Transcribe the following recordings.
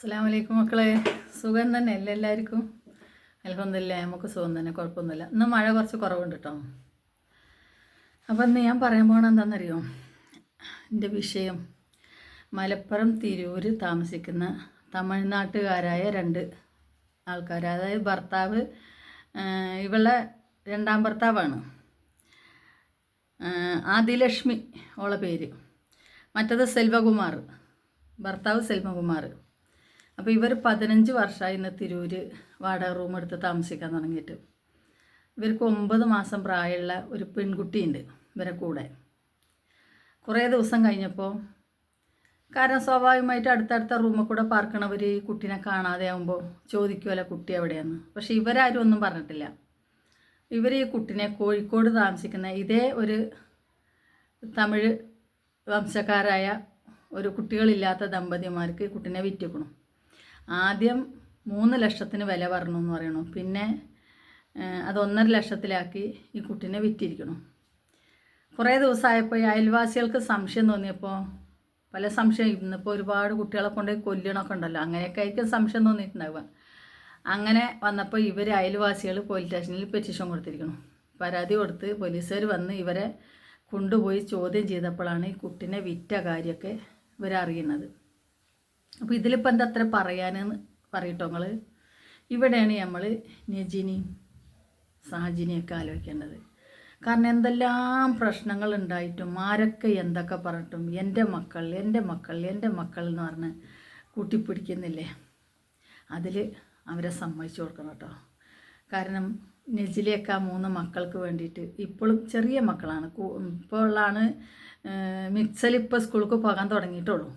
അസ്സാം വലൈക്കും മക്കളെ. സുഖം തന്നെ അല്ലേ എല്ലാവർക്കും? അലഹമില്ല നമുക്ക് സുഖം തന്നെ കുഴപ്പമൊന്നുമില്ല. ഇന്ന് മഴ കുറച്ച് കുറവുണ്ട് കേട്ടോ അപ്പം ഇന്ന് ഞാൻ പറയാൻ പോകണ എന്താണെന്നറിയോ എന്റെ വിഷയം മലപ്പുറം തിരൂര് താമസിക്കുന്ന തമിഴ്നാട്ടുകാരായ രണ്ട് ആൾക്കാർ അതായത് ഭർത്താവ് ഇവളെ രണ്ടാം ഭർത്താവാണ്. ആദിലക്ഷ്മി ഓളെ പേര്. മറ്റത് സെൽവകുമാർ ഭർത്താവ് സെൽവകുമാർ. അപ്പോൾ ഇവർ പതിനഞ്ച് വർഷമായി ഇന്ന് തിരൂര് വാടക റൂം എടുത്ത് താമസിക്കാൻ തുടങ്ങിയിട്ട്. ഇവർക്ക് ഒമ്പത് മാസം പ്രായമുള്ള ഒരു പെൺകുട്ടിയുണ്ട് ഇവരെ കൂടെ. കുറേ ദിവസം കഴിഞ്ഞപ്പോൾ കാരണം സ്വാഭാവികമായിട്ട് അടുത്തടുത്ത റൂമിൽ കൂടെ പാർക്കണവർ ഈ കുട്ടീനെ കാണാതെ ആകുമ്പോൾ ചോദിക്കുമല്ലോ കുട്ടി എവിടെയാണ് പക്ഷേ ഇവരാരും ഒന്നും പറഞ്ഞിട്ടില്ല. ഇവർ ഈ കുട്ടിനെ കോഴിക്കോട് താമസിക്കുന്ന ഇതേ ഒരു തമിഴ് വംശക്കാരായ ഒരു കുട്ടികളില്ലാത്ത ദമ്പതിമാർക്ക് കുട്ടിനെ വിറ്റിക്കണം. ആദ്യം മൂന്ന് ലക്ഷത്തിന് വില പറഞ്ഞു എന്ന് പറയണു. പിന്നെ അത് ഒന്നര ലക്ഷത്തിലാക്കി ഈ കുട്ടീനെ വിറ്റിരിക്കണം. കുറേ ദിവസമായപ്പോൾ അയൽവാസികൾക്ക് സംശയം തോന്നിയപ്പോൾ പല സംശയം. ഇന്നിപ്പോൾ ഒരുപാട് കുട്ടികളെ കൊണ്ട് കൊല്ലണമൊക്കെ ഉണ്ടല്ലോ. അങ്ങനെയൊക്കെ ആയിരിക്കും സംശയം തോന്നിയിട്ടുണ്ടാവുക. അങ്ങനെ വന്നപ്പോൾ ഇവർ അയൽവാസികൾ പോലീസ് സ്റ്റേഷനിൽ പെറ്റീഷൻ കൊടുത്തിരിക്കണം. പരാതി കൊടുത്ത് പോലീസുകാർ വന്ന് ഇവരെ കൊണ്ടുപോയി ചോദ്യം ചെയ്തപ്പോഴാണ് ഈ കുട്ടീനെ വിറ്റ കാര്യമൊക്കെ ഇവരറിയുന്നത്. അപ്പോൾ ഇതിലിപ്പോൾ എന്താ അത്ര പറയാനെന്ന് പറയട്ടോ നിങ്ങൾ ഇവിടെയാണ് നമ്മൾ നജിനിയും സാജിനിയൊക്കെ ആലോചിക്കേണ്ടത്. കാരണം എന്തെല്ലാം പ്രശ്നങ്ങൾ ഉണ്ടായിട്ടും ആരൊക്കെ എന്തൊക്കെ പറഞ്ഞിട്ടും എന്റെ മക്കൾ എന്റെ മക്കൾ എന്റെ മക്കൾ എന്ന് പറഞ്ഞ് കൂട്ടിപ്പിടിക്കുന്നില്ലേ? അതിൽ അവരെ സമ്മതിച്ചു കൊടുക്കണം കേട്ടോ. കാരണം നെജിലേക്ക് ആ മൂന്ന് മക്കൾക്ക് വേണ്ടിയിട്ട് ഇപ്പോഴും ചെറിയ മക്കളാണ്. ഇപ്പോഴാണ് മിക്സൽ ഇപ്പോൾ സ്കൂൾക്ക് പോകാൻ തുടങ്ങിയിട്ടുള്ളൂ.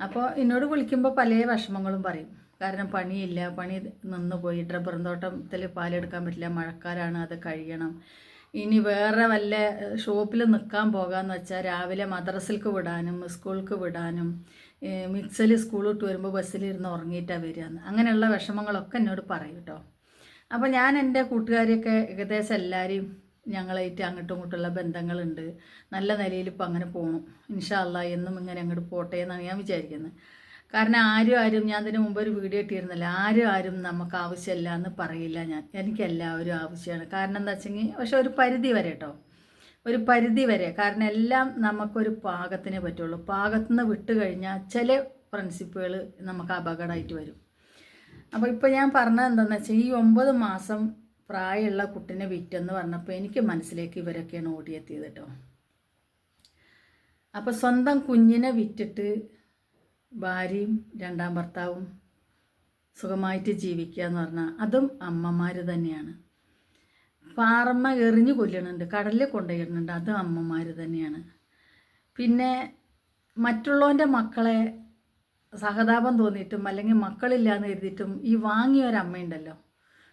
അപ്പോൾ എന്നോട് വിളിക്കുമ്പോൾ പല വിഷമങ്ങളും പറയും. കാരണം പണിയില്ല പണി നിന്ന് പോയി. റബ്ബറും തോട്ടത്തിൽ പാലെടുക്കാൻ പറ്റില്ല മഴക്കാലാണ് അത് കഴിയണം. ഇനി വേറെ വല്ല ഷോപ്പിൽ നിൽക്കാൻ പോകാമെന്ന് വെച്ചാൽ രാവിലെ മദ്രസിൽക്ക് വിടാനും സ്കൂൾക്ക് വിടാനും മിക്സൽ സ്കൂൾ വിട്ട് വരുമ്പോൾ ബസ്സിലിരുന്ന് ഉറങ്ങിയിട്ടാണ് വരിക അങ്ങനെയുള്ള വിഷമങ്ങളൊക്കെ എന്നോട് പറയും കേട്ടോ അപ്പോൾ ഞാൻ എന്റെ കൂട്ടുകാരെയൊക്കെ ഏകദേശം എല്ലാവരെയും ഞങ്ങളായിട്ട് അങ്ങോട്ടും ഇങ്ങോട്ടുള്ള ബന്ധങ്ങളുണ്ട്. നല്ല നിലയിൽ ഇപ്പം അങ്ങനെ പോകണം ഇൻഷാല്ല എന്നും ഇങ്ങനെ അങ്ങോട്ട് പോട്ടെ എന്നാണ് ഞാൻ വിചാരിക്കുന്നത് കാരണം ആരും ആരും ഞാൻ അതിന് മുമ്പ് ഒരു വീഡിയോ ഇട്ടിരുന്നില്ല ആരും ആരും നമുക്ക് ആവശ്യമില്ല എന്ന് പറയില്ല ഞാൻ. എനിക്ക് എല്ലാവരും ആവശ്യമാണ്. കാരണം എന്താ വെച്ചെങ്കിൽ പക്ഷെ ഒരു പരിധി വരെ കേട്ടോ ഒരു പരിധി വരെ. കാരണം എല്ലാം നമുക്കൊരു പാകത്തിനെ പറ്റുള്ളൂ. പാകത്തുനിന്ന് വിട്ട് കഴിഞ്ഞാൽ ചില പ്രിൻസിപ്പുകൾ നമുക്ക് അപകടമായിട്ട് വരും. അപ്പോൾ ഇപ്പോൾ ഞാൻ പറഞ്ഞത് എന്താണെന്ന് വെച്ചാൽ ഈ ഒമ്പത് മാസം പ്രായമുള്ള കുട്ടിനെ വിറ്റെന്ന് പറഞ്ഞപ്പോൾ എനിക്ക് മനസ്സിലേക്ക് ഇവരൊക്കെയാണ് ഓടിയെത്തിയത് കേട്ടോ. അപ്പോൾ സ്വന്തം കുഞ്ഞിനെ വിറ്റിട്ട് ഭാര്യയും രണ്ടാം ഭർത്താവും സുഖമായിട്ട് ജീവിക്കുക എന്ന് പറഞ്ഞാൽ അതും അമ്മമാർ തന്നെയാണ്. പാറമ്മ എറിഞ്ഞു കൊല്ലണുണ്ട് കടലിൽ കൊണ്ടുപോയിടുന്നുണ്ട് അതും അമ്മമാർ തന്നെയാണ്. പിന്നെ മറ്റുള്ളവന്റെ മക്കളെ സഹതാപം തോന്നിയിട്ടും അല്ലെങ്കിൽ മക്കളില്ലാന്ന് കരുതിയിട്ടും ഈ വാങ്ങിയൊരമ്മയുണ്ടല്ലോ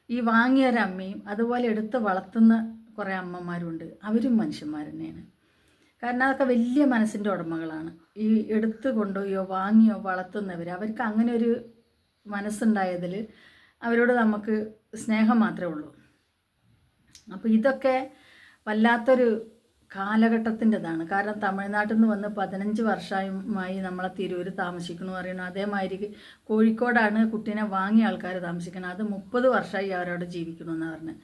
ഈ വാങ്ങിയൊരമ്മയും അതുപോലെ എടുത്ത് വളർത്തുന്ന കുറേ അമ്മമാരുണ്ട്. അവരും മനുഷ്യന്മാർ തന്നെയാണ്. കാരണം അതൊക്കെ വലിയ മനസ്സിന്റെ ഉടമകളാണ്. ഈ എടുത്ത് കൊണ്ടുപോയോ വാങ്ങിയോ വളർത്തുന്നവർ അവർക്ക് അങ്ങനെ ഒരു മനസ്സുണ്ടായതിൽ അവരോട് നമുക്ക് സ്നേഹം മാത്രമേ ഉള്ളൂ. അപ്പോൾ ഇതൊക്കെ വല്ലാത്തൊരു കാലഘട്ടത്തിന്റെതാണ്. കാരണം തമിഴ്നാട്ടിൽ നിന്ന് വന്ന് പതിനഞ്ച് വർഷമായി നമ്മളെ തിരൂർ താമസിക്കണമെന്ന് പറയുന്നു. അതേമാതിരി കോഴിക്കോടാണ് കുട്ടീനെ വാങ്ങിയ ആൾക്കാർ താമസിക്കുന്നത്. അത് മുപ്പത് വർഷമായി അവരവിടെ ജീവിക്കണമെന്ന് പറഞ്ഞ്.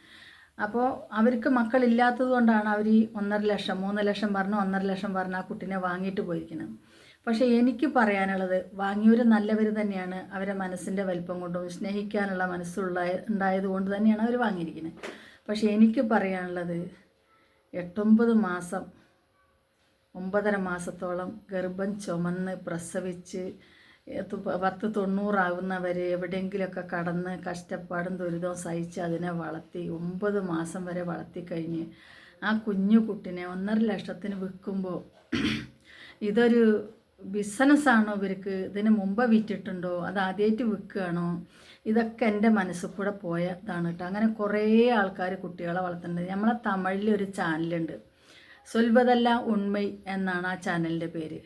അപ്പോൾ അവർക്ക് മക്കളില്ലാത്തത് കൊണ്ടാണ് അവർ ഈ ഒന്നര ലക്ഷം മൂന്ന് ലക്ഷം പറഞ്ഞ് ഒന്നര ലക്ഷം പറഞ്ഞ് ആ കുട്ടീനെ വാങ്ങിയിട്ട് പോയിരിക്കുന്നത്. പക്ഷേ എനിക്ക് പറയാനുള്ളത് വാങ്ങിയവർ നല്ലവർ തന്നെയാണ് അവരെ മനസ്സിന്റെ വലിപ്പം കൊണ്ടും സ്നേഹിക്കാനുള്ള മനസ്സുള്ള ഉണ്ടായത് കൊണ്ട് തന്നെയാണ് അവർ വാങ്ങിയിരിക്കുന്നത്. പക്ഷേ എനിക്ക് പറയാനുള്ളത് എട്ടൊമ്പത് മാസം ഒമ്പതര മാസത്തോളം ഗർഭം ചുമന്ന് പ്രസവിച്ച് പത്ത് തൊണ്ണൂറാവുന്നവരെ എവിടെയെങ്കിലുമൊക്കെ കടന്ന് കഷ്ടപ്പാടും ദുരിതവും സഹിച്ച് അതിനെ വളർത്തി ഒമ്പത് മാസം വരെ വളർത്തിക്കഴിഞ്ഞ് ആ കുഞ്ഞു കുട്ടിനെ ഒന്നര ലക്ഷത്തിന് വിൽക്കുമ്പോൾ ഇതൊരു ബിസിനസ്സാണോ ഇവർക്ക്? ഇതിന് മുമ്പ് വിറ്റിട്ടുണ്ടോ? അത് ആദ്യമായിട്ട് വിൽക്കുകയാണോ? ഇതൊക്കെ എന്റെ മനസ്സിൽ കൂടെ പോയതാണ് കേട്ടോ. അങ്ങനെ കുറേ ആൾക്കാർ കുട്ടികളെ വളർത്തുന്നുണ്ട്. നമ്മളെ തമിഴിൽ ഒരു ചാനലുണ്ട്. സൊൽവതല്ല ഉണ്മൈ എന്നാണ് ആ ചാനലിന്റെ പേര്.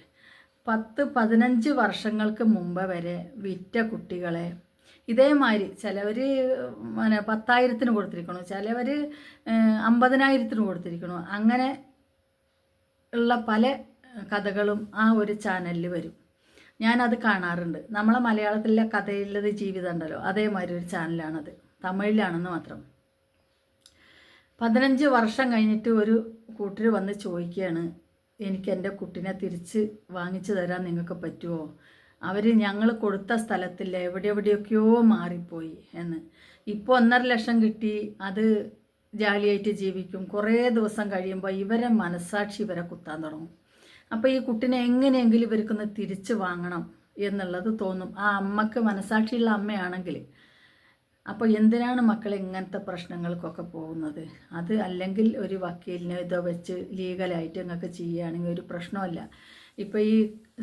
പത്ത് പതിനഞ്ച് വർഷങ്ങൾക്ക് മുമ്പ് വരെ വിറ്റ കുട്ടികളെ ഇതേമാതിരി ചിലവർ പിന്നെ പത്തായിരത്തിന് കൊടുത്തിരിക്കണു. ചിലവർ അമ്പതിനായിരത്തിന് കൊടുത്തിരിക്കണു. അങ്ങനെ ഉള്ള പല കഥകളും ആ ഒരു ചാനലിൽ വരും. ഞാനത് കാണാറുണ്ട്. നമ്മളെ മലയാളത്തിലെ കഥയിലത് ജീവിതം ഉണ്ടല്ലോ അതേമാതിരി ഒരു ചാനലാണത്. തമിഴിലാണെന്ന് മാത്രം. പതിനഞ്ച് വർഷം കഴിഞ്ഞിട്ട് ഒരു കൂട്ടർ വന്ന് ചോദിക്കുകയാണ് എനിക്ക് എന്റെ കുട്ടിനെ തിരിച്ച് വാങ്ങിച്ചു തരാൻ നിങ്ങൾക്ക് പറ്റുമോ അവർ ഞങ്ങൾ കൊടുത്ത സ്ഥലത്തിൽ എവിടെ എവിടെയൊക്കെയോ മാറിപ്പോയി എന്ന്. ഇപ്പോൾ ഒന്നര ലക്ഷം കിട്ടി. അത് ജാലിയായിട്ട് ജീവിക്കും. കുറേ ദിവസം കഴിയുമ്പോൾ ഇവരെ മനസ്സാക്ഷി ഇവരെ കുത്താൻ തുടങ്ങും. അപ്പോൾ ഈ കുട്ടിനെ എങ്ങനെയെങ്കിലും ഇവർക്കൊന്ന് തിരിച്ചു വാങ്ങണം എന്നുള്ളത് തോന്നും. ആ അമ്മയ്ക്ക് മനസാക്ഷിയുള്ള അമ്മയാണെങ്കിൽ അപ്പോൾ എന്തിനാണ് മക്കൾ ഇങ്ങനത്തെ പ്രശ്നങ്ങൾക്കൊക്കെ പോകുന്നത്? അത് അല്ലെങ്കിൽ ഒരു വക്കീലിനെ ഇതോ വെച്ച് ലീഗലായിട്ട് നിങ്ങൾക്ക് ചെയ്യുകയാണെങ്കിൽ ഒരു പ്രശ്നമല്ല. ഇപ്പോൾ ഈ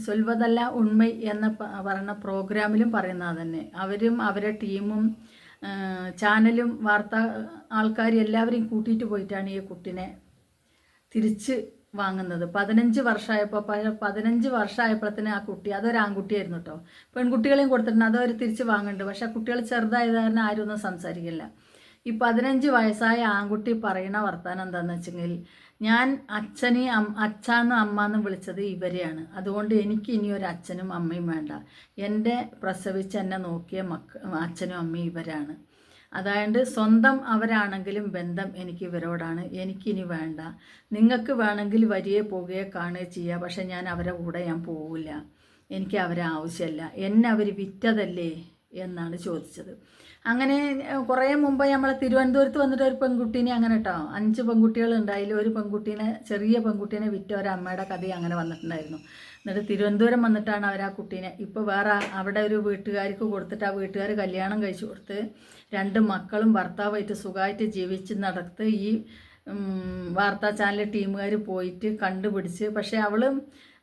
സൊൽവതല്ല ഉണ്മ എന്ന പറയുന്ന പ്രോഗ്രാമിലും പറയുന്നത് തന്നെ അവരും അവരെ ടീമും ചാനലും വാർത്താ ആൾക്കാരും എല്ലാവരെയും കൂട്ടിയിട്ട് പോയിട്ടാണ് ഈ കുട്ടിനെ തിരിച്ച് വാങ്ങുന്നത്. പതിനഞ്ച് വർഷമായപ്പോൾ പതിനഞ്ച് വർഷമായപ്പോഴത്തേന് ആ കുട്ടി അതൊരു ആൺകുട്ടിയായിരുന്നു കേട്ടോ പെൺകുട്ടികളെയും കൊടുത്തിട്ടുണ്ട്. അതവർ തിരിച്ച് വാങ്ങുന്നുണ്ട്. പക്ഷേ കുട്ടികൾ ചെറുതായത് കാരണം ആരും ഒന്നും സംസാരിക്കില്ല. ഈ പതിനഞ്ച് വയസ്സായ ആൺകുട്ടി പറയുന്ന വർത്താനം എന്താണെന്ന് വെച്ചെങ്കിൽ ഞാൻ അച്ഛനെയും അം- അച്ഛാന്നും അമ്മാന്നും വിളിച്ചത് ഇവരെയാണ്. അതുകൊണ്ട് എനിക്ക് ഇനി ഒരു അച്ഛനും അമ്മയും വേണ്ട. എന്റെ പ്രസവിച്ച് എന്നെ നോക്കിയ മക്ക അച്ഛനും അമ്മയും ഇവരാണ്. അതായത് സ്വന്തം അവരാണെങ്കിലും ബന്ധം എനിക്ക് ഇവരോടാണ് എനിക്കിനി വേണ്ട. നിങ്ങൾക്ക് വേണമെങ്കിൽ വരികയോ പോവുകയോ കാണുകയോ ചെയ്യുക പക്ഷെ ഞാൻ അവരെ കൂടെ ഞാൻ പോവില്ല. എനിക്ക് അവരെ ആവശ്യമല്ല. എന്നെ അവർ വിറ്റതല്ലേ എന്നാണ് ചോദിച്ചത്. അങ്ങനെ കുറേ മുമ്പ് നമ്മൾ തിരുവനന്തപുരത്ത് വന്നിട്ട് ഒരു പെൺകുട്ടീനെ അങ്ങനെ കേട്ടോ അഞ്ച് പെൺകുട്ടികൾ ഉണ്ടായാലും ഒരു പെൺകുട്ടീനെ ചെറിയ പെൺകുട്ടീനെ വിറ്റ ഒരു അമ്മയുടെ കഥ അങ്ങനെ വന്നിട്ടുണ്ടായിരുന്നു. എന്നിട്ട് തിരുവനന്തപുരം വന്നിട്ടാണ് അവർ ആ കുട്ടീനെ ഇപ്പോൾ വേറെ അവിടെ ഒരു വീട്ടുകാർക്ക് കൊടുത്തിട്ട് ആ വീട്ടുകാർ കല്യാണം കഴിച്ചു കൊടുത്ത് രണ്ട് മക്കളും ഭർത്താവായിട്ട് സുഖമായിട്ട് ജീവിച്ച് നടത്ത് ഈ വാർത്താ ചാനൽ ടീമുകാർ പോയിട്ട് കണ്ടുപിടിച്ച് പക്ഷേ അവളും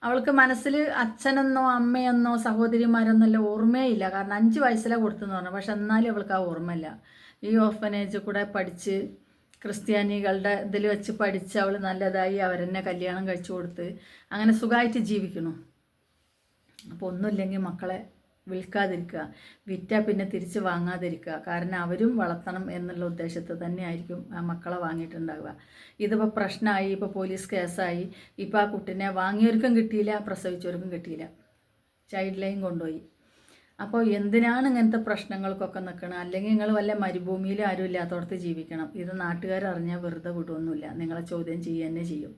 അവൾക്ക് മനസ്സിൽ അച്ഛനെന്നോ അമ്മയെന്നോ സഹോദരിമാരെന്നല്ല ഓർമ്മയില്ല. കാരണം അഞ്ച് വയസ്സിലാണ് കൊടുത്തെന്ന് പറഞ്ഞു. പക്ഷെ എന്നാലും അവൾക്ക് ആ ഓർമ്മയില്ല. ഈ ഓർഫനേജ് കൂടെ പഠിച്ച് ക്രിസ്ത്യാനികളുടെ ഇതിൽ വെച്ച് പഠിച്ച് അവൾ നല്ലതായി അവരെന്നെ കല്യാണം കഴിച്ചു കൊടുത്ത് അങ്ങനെ സുഖമായിട്ട് ജീവിക്കണം അപ്പോൾ ഒന്നുമില്ലെങ്കിൽ മക്കളെ വിൽക്കാതിരിക്കുക. വിറ്റ പിന്നെ തിരിച്ച് വാങ്ങാതിരിക്കുക. കാരണം അവരും വളർത്തണം എന്നുള്ള ഉദ്ദേശത്തിൽ തന്നെയായിരിക്കും ആ മക്കളെ വാങ്ങിയിട്ടുണ്ടാവുക. ഇതിപ്പോൾ പ്രശ്നമായി ഇപ്പോൾ പോലീസ് കേസായി. ഇപ്പോൾ ആ കുട്ടീനെ വാങ്ങിയവർക്കും കിട്ടിയില്ല പ്രസവിച്ചവർക്കും കിട്ടിയില്ല. ചൈൽഡ് ലൈൻ കൊണ്ടുപോയി. അപ്പോൾ എന്തിനാണ് ഇങ്ങനത്തെ പ്രശ്നങ്ങൾക്കൊക്കെ നിൽക്കണം അല്ലെങ്കിൽ നിങ്ങൾ വല്ല മരുഭൂമിയിലും ആരും ഇല്ലാത്തടത്ത് ജീവിക്കണം. ഇത് നാട്ടുകാർ അറിഞ്ഞാൽ വെറുതെ വിടുമൊന്നുമില്ല നിങ്ങളെ ചോദ്യം ചെയ്യുക തന്നെ ചെയ്യും.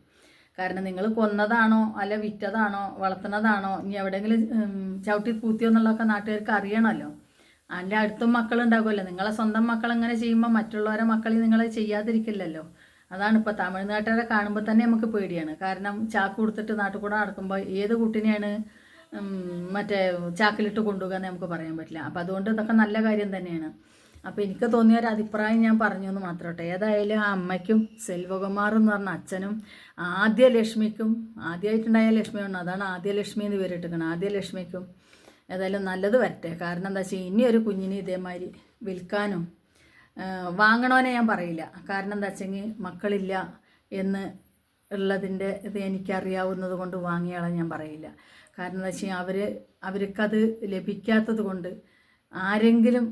കാരണം നിങ്ങൾ കൊന്നതാണോ അല്ല വിറ്റതാണോ വളർത്തുന്നതാണോ ഇനി എവിടെയെങ്കിലും ചവിട്ടി പൂത്തിയോ എന്നുള്ളതൊക്കെ നാട്ടുകാർക്ക് അറിയണമല്ലോ. അതിന്റെ അടുത്തും മക്കളുണ്ടാകുമല്ലോ. നിങ്ങളെ സ്വന്തം മക്കൾ ഇങ്ങനെ ചെയ്യുമ്പോൾ മറ്റുള്ളവരെ മക്കളെ നിങ്ങൾ ചെയ്യാതിരിക്കില്ലല്ലോ. അതാണ് ഇപ്പോൾ തമിഴ്നാട്ടുകാരെ കാണുമ്പോൾ തന്നെ നമുക്ക് പേടിയാണ്. കാരണം ചാക്ക് കൊടുത്തിട്ട് നാട്ടിൽ കൂടെ നടക്കുമ്പോൾ ഏത് കുട്ടിനെയാണ് മറ്റേ ചാക്കിലിട്ട് കൊണ്ടുപോകാന്ന് നമുക്ക് പറയാൻ പറ്റില്ല. അപ്പം അതുകൊണ്ട് ഇതൊക്കെ നല്ല കാര്യം തന്നെയാണ്. അപ്പോൾ എനിക്ക് തോന്നിയ ഒരു അഭിപ്രായം ഞാൻ പറഞ്ഞു എന്ന് മാത്രമട്ടെ ഏതായാലും ആ അമ്മയ്ക്കും സെൽവകുമാർ എന്ന് പറഞ്ഞ അച്ഛനും ആദ്യ ലക്ഷ്മിക്കും ആദ്യമായിട്ടുണ്ടായ ലക്ഷ്മിയാണ്. അതാണ് ആദ്യ ലക്ഷ്മി എന്ന് പേരിട്ടിരിക്കണം ആദ്യ ലക്ഷ്മിക്കും ഏതായാലും നല്ലത് വരട്ടെ. കാരണം എന്താ വെച്ചാൽ ഇനി ഒരു കുഞ്ഞിനെ ഇതേമാതിരി വിൽക്കാനും വാങ്ങണോനെ ഞാൻ പറയില്ല. കാരണം എന്താ വെച്ചെങ്കിൽ മക്കളില്ല എന്ന് ഉള്ളതിന്റെ ഇത് എനിക്കറിയാവുന്നത് കൊണ്ട് വാങ്ങിയാളെ ഞാൻ പറയില്ല. കാരണം എന്താ വെച്ചാൽ അവർ അവർക്കത് ലഭിക്കാത്തത് കൊണ്ട് ആരെങ്കിലും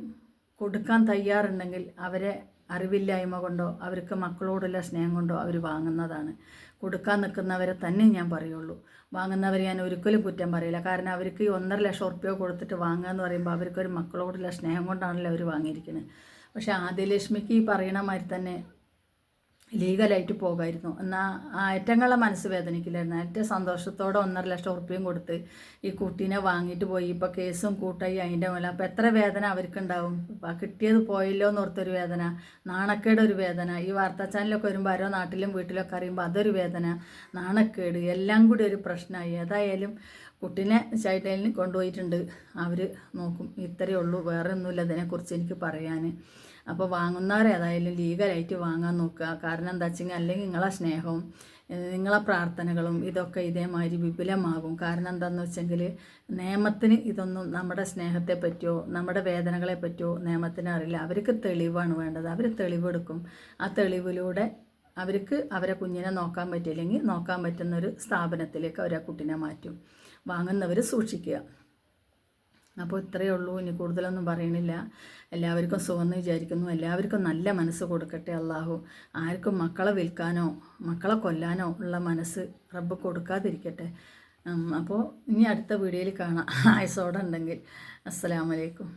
കൊടുക്കാൻ തയ്യാറുണ്ടെങ്കിൽ അവരെ അറിവില്ലായ്മ കൊണ്ടോ അവർക്ക് മക്കളോടുള്ള സ്നേഹം കൊണ്ടോ അവർ വാങ്ങുന്നതാണ്. കൊടുക്കാൻ നിൽക്കുന്നവരെ തന്നെ ഞാൻ പറയുള്ളൂ. വാങ്ങുന്നവരെ ഞാൻ ഒരിക്കലും കുറ്റം പറയില്ല. കാരണം അവർക്ക് ഈ ഒന്നര ലക്ഷം ഉറുപ്പ്യോ കൊടുത്തിട്ട് വാങ്ങുക എന്ന് പറയുമ്പോൾ അവർക്കൊരു മക്കളോടുള്ള സ്നേഹം കൊണ്ടാണല്ലോ അവർ വാങ്ങിയിരിക്കുന്നത് പക്ഷേ ആദ്യലക്ഷ്മിക്ക് ഈ പറയണ മാതിരി തന്നെ ലീഗലായിട്ട് പോകായിരുന്നു. എന്നാൽ ഏറ്റങ്ങളെ മനസ്സ് വേദനിക്കില്ലായിരുന്നു. ഏറ്റവും സന്തോഷത്തോടെ ഒന്നര ലക്ഷം ഉറുപ്പ്യം കൊടുത്ത് ഈ കുട്ടീനെ വാങ്ങിയിട്ട് പോയി. ഇപ്പോൾ കേസും കൂട്ടായി അതിന്റെ മൂലം. അപ്പോൾ എത്ര വേദന അവർക്കുണ്ടാവും? അപ്പോൾ കിട്ടിയത് പോയല്ലോ എന്നോർത്തൊരു വേദന. നാണക്കേട് ഒരു വേദന. ഈ വാർത്താ ചാനലൊക്കെ വരുമ്പോൾ ആരോ നാട്ടിലും വീട്ടിലൊക്കെ അറിയുമ്പോൾ അതൊരു വേദന. നാണക്കേട്. എല്ലാം കൂടി ഒരു പ്രശ്നമായി ഏതായാലും കുട്ടീനെ ചൈൽഡ് കൊണ്ടുപോയിട്ടുണ്ട്. അവർ നോക്കും. ഇത്രയേ ഉള്ളൂ. വേറെ ഒന്നുമില്ല അതിനെക്കുറിച്ച് എനിക്ക് പറയാൻ അപ്പോൾ വാങ്ങുന്നവരേതായാലും ലീഗലായിട്ട് വാങ്ങാൻ നോക്കുക. കാരണം എന്താ വെച്ചെങ്കിൽ അല്ലെങ്കിൽ നിങ്ങളെ സ്നേഹവും നിങ്ങളെ പ്രാർത്ഥനകളും ഇതൊക്കെ ഇതേമാതിരി വിപുലമാകും. കാരണം എന്താണെന്ന് വെച്ചെങ്കിൽ നിയമത്തിന് ഇതൊന്നും നമ്മുടെ സ്നേഹത്തെ പറ്റിയോ നമ്മുടെ വേദനകളെ പറ്റിയോ നിയമത്തിന് അറിയില്ല. അവർക്ക് തെളിവാണ് വേണ്ടത്. അവർ തെളിവെടുക്കും ആ തെളിവിലൂടെ അവർക്ക് അവരെ കുഞ്ഞിനെ നോക്കാൻ പറ്റില്ലെങ്കിൽ നോക്കാൻ പറ്റുന്ന ഒരു സ്ഥാപനത്തിലേക്ക് അവർ ആ കുട്ടീനെ മാറ്റും. വാങ്ങുന്നവർ സൂക്ഷിക്കുക. അപ്പോൾ ഇത്രയേ ഉള്ളൂ. ഇനി കൂടുതലൊന്നും പറയണില്ല. എല്ലാവർക്കും സുഖമെന്ന് വിചാരിക്കുന്നു. എല്ലാവർക്കും നല്ല മനസ്സ് കൊടുക്കട്ടെ അള്ളാഹു. ആർക്കും മക്കളെ വിൽക്കാനോ മക്കളെ കൊല്ലാനോ ഉള്ള മനസ്സ് റബ്ബ് കൊടുക്കാതിരിക്കട്ടെ. അപ്പോൾ ഇനി അടുത്ത വീഡിയോയിൽ കാണാം. ആയസോടെ ഉണ്ടെങ്കിൽ. അസ്സലാമലൈക്കും